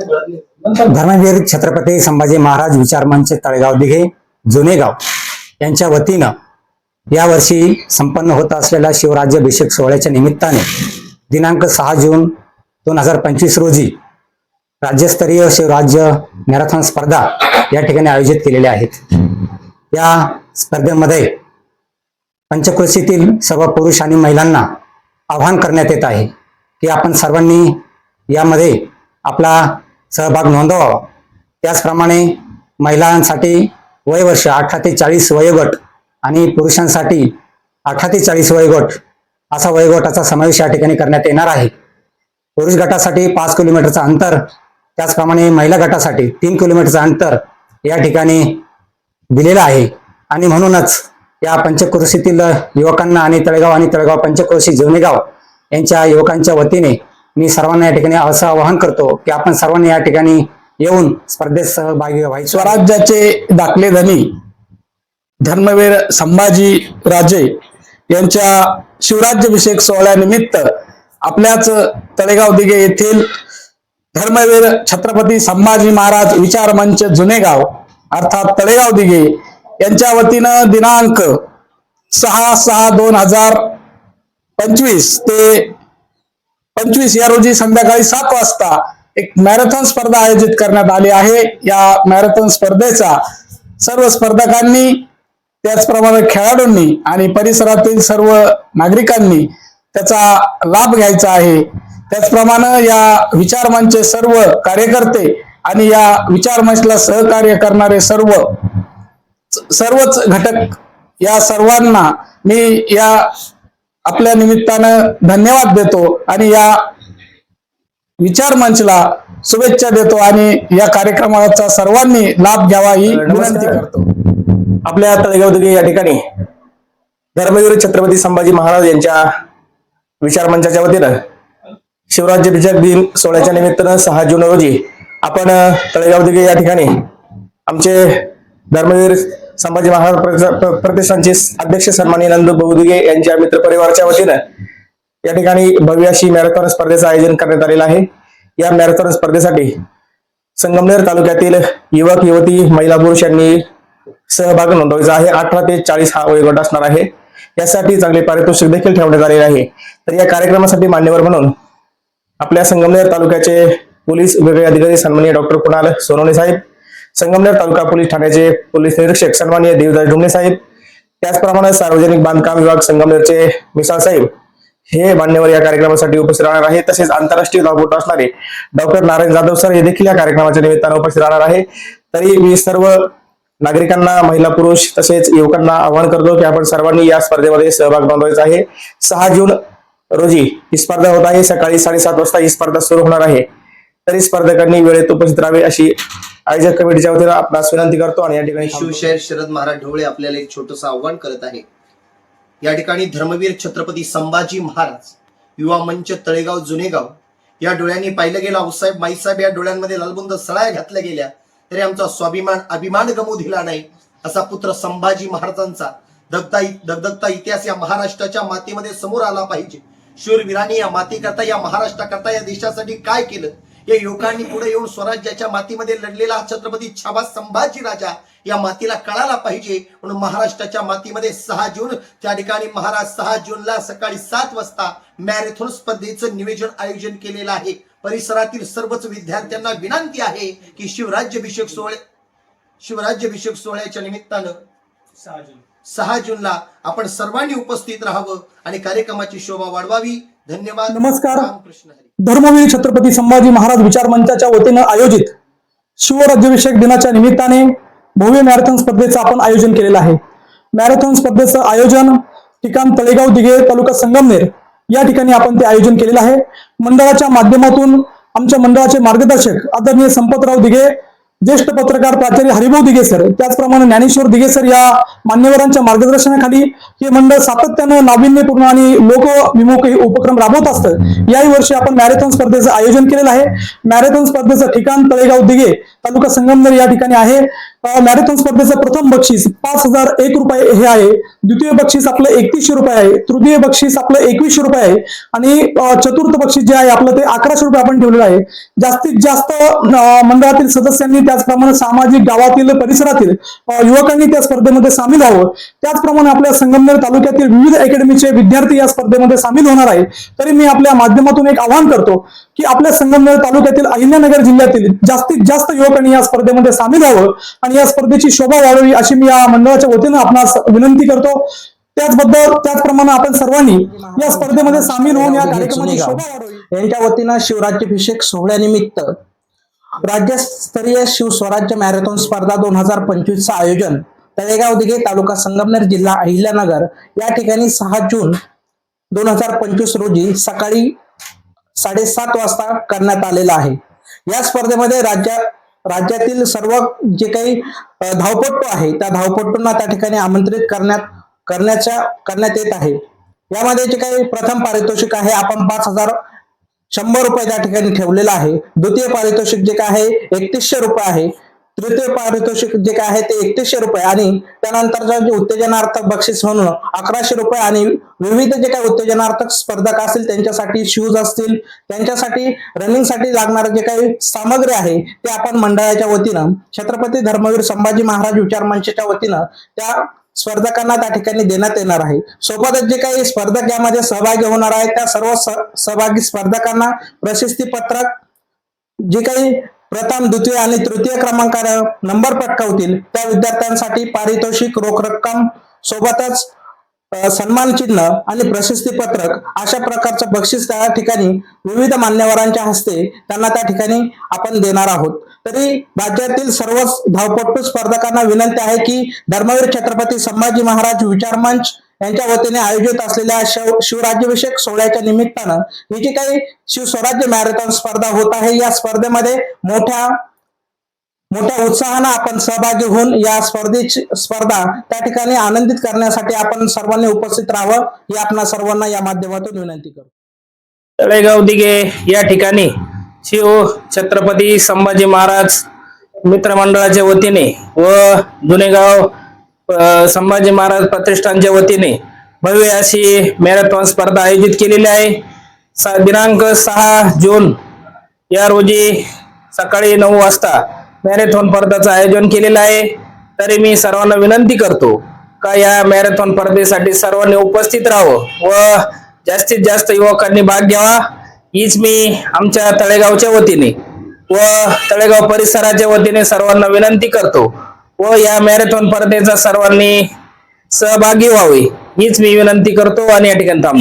धर्मवीर छत्रपती संभाजी महाराज विचारमांचे तळेगाव दिघे जुनेगाव यांच्या वतीनं यावर्षी संपन्न होत असलेल्या शिवराज्याभिषेक सोहळ्याच्या निमित्ताने दिनांक सहा जून दोन हजार पंचवीस रोजी राज्यस्तरीय शिवराज्य मॅरेथॉन स्पर्धा या ठिकाणी आयोजित केलेल्या आहेत. या स्पर्धेमध्ये पंचक्रोशीतील सर्व पुरुष आणि महिलांना आवाहन करण्यात येत आहे की आपण सर्वांनी यामध्ये आपला सहभाग नोंदवावा त्याचप्रमाणे महिलांसाठी वयवर्ष अठरा ते चाळीस वयोगट आणि पुरुषांसाठी अठरा ते चाळीस वयोगट असा वयोगटाचा समावेश या ठिकाणी करण्यात येणार आहे. पुरुष गटासाठी पाच किलोमीटरचं अंतर त्याचप्रमाणे महिला गटासाठी तीन किलोमीटरचं अंतर या ठिकाणी दिलेलं आहे. आणि म्हणूनच या पंचक्रोशीतील युवकांना आणि तळेगाव आणि तळेगाव पंचक्रोशी जुनेगाव यांच्या युवकांच्या वतीने मी सर्वांना या ठिकाणी असं आवाहन करतो की आपण सर्वांनी या ठिकाणी येऊन स्पर्धेत सहभागी व्हायचो. स्वराज्याचे दाखले धनी धर्मवीर संभाजी राजे यांच्या शिवराज्याभिषेक सोहळ्यानिमित्त आपल्याच तळेगाव दिघे येथील धर्मवीर छत्रपती संभाजी महाराज विचार मंच जुनेगाव अर्थात तळेगाव दिघे यांच्या वतीनं दिनांक सहा सहा दोन हजार पंचवीस ते पंचवीस या रोजी संध्याकाळी सात वाजता एक मॅरेथॉन स्पर्धा आयोजित करण्यात आली आहे. या मॅरेथॉन स्पर्धेचा सर्व स्पर्धकांनी त्याचप्रमाणे खेळाडूंनी आणि परिसरातील सर्व नागरिकांनी त्याचा लाभ घ्यायचा आहे. त्याचप्रमाणे या विचारमंचचे सर्व कार्यकर्ते आणि या विचारमंचला सहकार्य करणारे सर्व सर्वच घटक या सर्वांना मी या आपल्या निमित्तानं धन्यवाद देतो आणि या विचार मंचला शुभेच्छा देतो आणि या कार्यक्रमाचा सर्वांनी लाभ घ्यावा ही विनंती करतो. आपल्या तळेगाव या ठिकाणी धर्मवीर छत्रपती संभाजी महाराज यांच्या विचार मंचाच्या वतीनं शिवराज्याभिषेक दिन सोहळ्याच्या निमित्तानं सहा जून रोजी आपण तळेगाव दिघे या ठिकाणी आमचे धर्मवीर संभाजी महाराज प्र- प्रतिष्ठानचे अध्यक्ष सन्मानी नंदू बहुदुगे यांच्या मित्रपरिवाराच्या वतीनं या ठिकाणी भव्य अशी मॅरेथॉन स्पर्धेचं आयोजन करण्यात आलेलं आहे. या मॅरेथॉन स्पर्धेसाठी संगमनेर तालुक्यातील युवक युवती महिला पुरुष यांनी सहभाग नोंदवायचा आहे. अठरा ते चाळीस हा वयोगट असणार आहे. यासाठी चांगले पारितोषिक देखील ठेवण्यात आलेले आहे. तर या कार्यक्रमासाठी मान्यवर म्हणून आपल्या संगमनेर तालुक्याचे पोलीस वेगळे अधिकारी सन्मान्य डॉक्टर कुणाल सोनवणे साहेब संगमनेर तालुका पोलीस ठाण्याचे पोलीस निरीक्षक सन्माननीय देवदास डुंगणे साहेब त्याचप्रमाणे सार्वजनिक बांधकाम विभाग संगमनेरचे मिसाळ साहेब हे मान्यवर या कार्यक्रमासाठी उपस्थित राहणार आहे तसेच आंतरराष्ट्रीय धावपटू असणारे डॉक्टर नारायण जाधव सर हे देखील या कार्यक्रमाच्या निमित्तानं उपस्थित राहणार आहे. तरी मी सर्व नागरिकांना महिला पुरुष तसेच युवकांना आवाहन करतो की आपण सर्वांनी या स्पर्धेमध्ये सहभाग नोंदवायचा आहे. सहा जून रोजी ही स्पर्धा होत आहे. सकाळी साडेसात वाजता ही स्पर्धा सुरू होणार आहे. तरी स्पर्धकांनी वेळेत उपस्थित राहावे अशी आयोजक कमिटीच्या वतीनं आपणास विनंती करतो आणि या ठिकाणी शिवशाहीर शरद महाराज ढवळे आपल्याला एक छोटस आव्हान करत आहे. या ठिकाणी धर्मवीर छत्रपती संभाजी महाराज युवा मंच तळेगाव जुनेगाव या डोळ्यांनी पाहिलं गेलं. आऊसाहेब माईसाहेब या डोळ्यांमध्ये लालबुंद सळाया घातल्या गेल्या. तरी आमचा स्वाभिमान अभिमान गमू दिला नाही. असा पुत्र संभाजी महाराजांचा दगदा दगदगता इतिहास या महाराष्ट्राच्या मातीमध्ये समोर आला पाहिजे. शूरवीरांनी या माती करता या महाराष्ट्राकरता या देशासाठी काय केलं? या युवकांनी पुढे येऊन स्वराज्याच्या मातीमध्ये लढलेला छत्रपती छाबा संभाजी राजा या मातीला कळाला पाहिजे. म्हणून महाराष्ट्राच्या मातीमध्ये सहा जून त्या ठिकाणी महाराज सहा जूनला सकाळी सात वाजता मॅरेथॉन स्पर्धेचं नियोजन आयोजन केलेलं आहे. परिसरातील सर्वच विद्यार्थ्यांना विनंती आहे की शिवराज्याभिषेक सोहळे शिवराज्याभिषेक सोहळ्याच्या निमित्तानं सहा जूनला आपण सर्वांनी उपस्थित राहावं आणि कार्यक्रमाची शोभा वाढवावी. धन्यवाद. नमस्कार. धर्मवीर छत्रपती संभाजी महाराज विचार मंचाच्या वतीनं आयोजित शिवराज्याभिषेक दिनाच्या निमित्ताने भव्य मॅरेथॉन स्पर्धेचं आपण आयोजन केलेलं आहे. मॅरेथॉन स्पर्धेचं आयोजन ठिकाण तळेगाव दिघे तालुका संगमनेर या ठिकाणी आपण ते आयोजन केलेलं आहे. मंडळाच्या माध्यमातून आमच्या मंडळाचे मार्गदर्शक आदरणीय संपतराव दिघे ज्येष्ठ पत्रकार प्राचार्य हरिभाऊ दिघे सर त्याचप्रमाणे ज्ञानेश्वर दिघे सर या मान्यवरांच्या मार्गदर्शनाखाली हे मंडळ सातत्यानं नाविन्यपूर्ण आणि लोकविमुख उपक्रम राबवत असतं. याही वर्षी आपण मॅरेथॉन स्पर्धेचं आयोजन केलेलं आहे. मॅरेथॉन स्पर्धेचं ठिकाण तळेगाव दिघे तालुका संगमनेर या ठिकाणी आहे. मॅरेथॉन स्पर्धेचं प्रथम बक्षीस पाच हजार एक रुपये हे आहे. द्वितीय बक्षीस आपलं एकतीसशे रुपये आहे. तृतीय बक्षीस आपलं एकवीसशे रुपये आहे. आणि चतुर्थ बक्षीस जे आहे आपलं ते अकराशे रुपये आपण ठेवलेलं आहे. जास्तीत जास्त मंडळातील सदस्यांनी त्याचप्रमाणे सामाजिक गावातील परिसरातील युवकांनी त्या स्पर्धेमध्ये सामील व्हावं. त्याचप्रमाणे आपल्या संगमनेर तालुक्यातील विविध अकॅडमीचे विद्यार्थी या स्पर्धेमध्ये सामील होणार आहे तरी मी आपल्या माध्यमातून एक आवाहन करतो की आपल्या संगमनेर तालुक्यातील अहिल्यानगर जिल्ह्यातील जास्तीत जास्त युवकांनी या स्पर्धेमध्ये सामील व्हावं आणि या स्पर्धेची शोभा वाढवी अशी मी या मंडळाच्या वतीनं आपणास विनंती करतो. त्याचबद्दल त्याचप्रमाणे आपण सर्वांनी या स्पर्धेमध्ये सामील होऊन या कार्यक्रमाची शोभा वाढवी. यांच्या वतीनं शिवराज्याभिषेक सोहळ्यानिमित्त राज्यस्तरीय शिवस्वराज्य मॅरेथॉन स्पर्धा दोन हजार पंचवीसचं आयोजन तळेगाव दिघे तालुका संगमनेर जिल्हा अहिल्यानगर या ठिकाणी सहा जून दोन हजार पंचवीस रोजी सकाळी साडेसात वाजता करण्यात आलेला आहे. या स्पर्धेमध्ये राज्या राज्यातील सर्व जे काही धावपट्टू आहे त्या धावपट्टूंना त्या ठिकाणी आमंत्रित करण्यात करण्याच्या करण्यात येत आहे. यामध्ये जे काही प्रथम पारितोषिक आहे आपण पाच हजार शंभर रुपये त्या ठिकाणी ठेवलेला आहे. द्वितीय पारितोषिक जे काय आहे एकतीसशे रुपये आहे. तृतीय पारितोषिक जे काय आहे ते एकतीसशे रुपये. आणि त्यानंतरचं जे उत्तेजनार्थक बक्षीस म्हणून अकराशे रुपये आणि विविध जे काही उत्तेजनार्थक स्पर्धक असतील त्यांच्यासाठी शूज असतील त्यांच्यासाठी रनिंगसाठी लागणारं जे काही सामग्री आहे ते आपण मंडळाच्या वतीनं छत्रपती धर्मवीर संभाजी महाराज विचार मंचच्या वतीनं त्या स्पर्धकांना त्या ठिकाणी देण्यात येणार आहे. सोबतच जे काही स्पर्धक यामध्ये सहभागी होणार आहेत त्या सर्व सहभागी स्पर्धकांना प्रशस्ती पत्रक जे काही प्रथम द्वितीय आणि तृतीय क्रमांकाने नंबर पटकावतील त्या विद्यार्थ्यांसाठी पारितोषिक रोख रक्कम सोबतच सन्मान चिन्ह आणि प्रशस्ती पत्रक अशा प्रकारचं बक्षीस त्या ठिकाणी विविध मान्यवरांच्या हस्ते त्यांना त्या ठिकाणी आपण देणार आहोत. तरी राज्यातील सर्व धावपट्टू स्पर्धकांना विनंती आहे की धर्मवीर छत्रपती संभाजी महाराज विचार मंच यांच्या वतीने आयोजित असलेल्या शिव शिवराज्याभिषेक सोहळ्याच्या निमित्तानं ही जी काही शिवस्वराज्य मॅरेथॉन स्पर्धा होत आहे या स्पर्धेमध्ये मोठ्या मोठ्या उत्साहानं आपण सहभागी होऊन या स्पर्धेची स्पर्धा त्या ठिकाणी आनंदित करण्यासाठी आपण सर्वांनी उपस्थित राहावं ही आपण सर्वांना या माध्यमातून विनंती करू तळेगाव दिघे या ठिकाणी शिव छत्रपती संभाजी महाराज मित्रमंडळाच्या वतीने व जुनेगाव संभाजी महाराज प्रतिष्ठानच्या वतीने भव्य अशी मॅरेथॉन स्पर्धा आयोजित केलेली आहे. दिनांक सहा जून या रोजी सकाळी नऊ वाजता मॅरेथॉन स्पर्धाचं आयोजन केलेलं आहे. तरी मी सर्वांना विनंती करतो का या मॅरेथॉन स्पर्धेसाठी सर्वांनी उपस्थित राहावं व जास्तीत जास्त युवकांनी भाग घ्यावा. हीच मी आमच्या तळेगावच्या वतीने व तळेगाव परिसराच्या वतीने सर्वांना विनंती करतो व या मॅरेथॉन स्पर्धेचा सर्वांनी सहभागी व्हावे हीच मी विनंती करतो आणि या ठिकाणी थांबतो.